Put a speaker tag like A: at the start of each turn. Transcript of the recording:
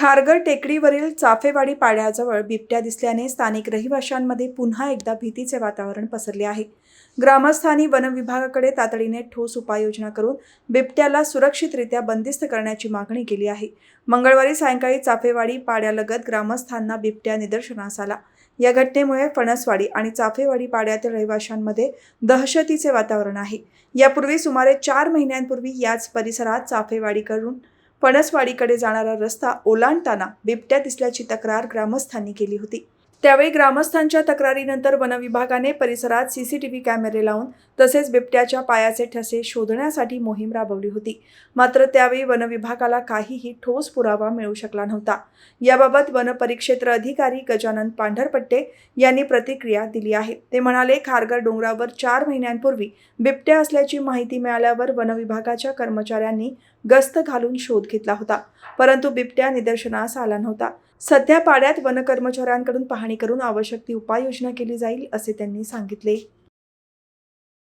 A: खारगर टेकडीवरील चाफेवाडी पाड्याजवळ बिबट्या दिसल्याने स्थानिक रहिवाशांमध्ये पुन्हा एकदा भीतीचे वातावरण पसरले आहे. ग्रामस्थांनी वनविभागाकडे तातडीने ठोस उपाययोजना करून बिबट्याला सुरक्षितरित्या बंदिस्त करण्याची मागणी केली आहे. मंगळवारी सायंकाळी चाफेवाडी पाड्यालगत ग्रामस्थांना बिबट्या निदर्शनास आला. या घटनेमुळे फणसवाडी आणि चाफेवाडी पाड्यातील रहिवाशांमध्ये दहशतीचे वातावरण आहे. यापूर्वी सुमारे चार महिन्यांपूर्वी याच परिसरात चाफेवाडीकडून फणसवाडीकडे जाणारा रस्ता ओलांडताना बिबट्या दिसल्याची तक्रार ग्रामस्थांनी केली होती. त्यावेळी ग्रामस्थांच्या तक्रारीनंतर वनविभागाने परिसरात सीसीटीव्ही कॅमेरे लावून तसेच बिबट्याच्या पायाचे ठसे शोधण्यासाठी मोहीम राबवली होती. मात्र त्यावेळी वनविभागाला काहीही ठोस पुरावा मिळू शकला नव्हता. याबाबत वनपरिक्षेत्र अधिकारी गजानन पांढरपट्टे यांनी प्रतिक्रिया दिली आहे. ते म्हणाले खारगर डोंगरावर चार महिन्यांपूर्वी बिबट्या असल्याची माहिती मिळाल्यावर वनविभागाच्या कर्मचाऱ्यांनी गस्त घालून शोध घेतला होता. परंतु बिबट्या निदर्शनास आला नव्हता. सध्या पाड्यात वन कर्मचाऱ्यांकडून पाहणी करून आवश्यक ती उपाययोजना केली जाईल असे त्यांनी सांगितले.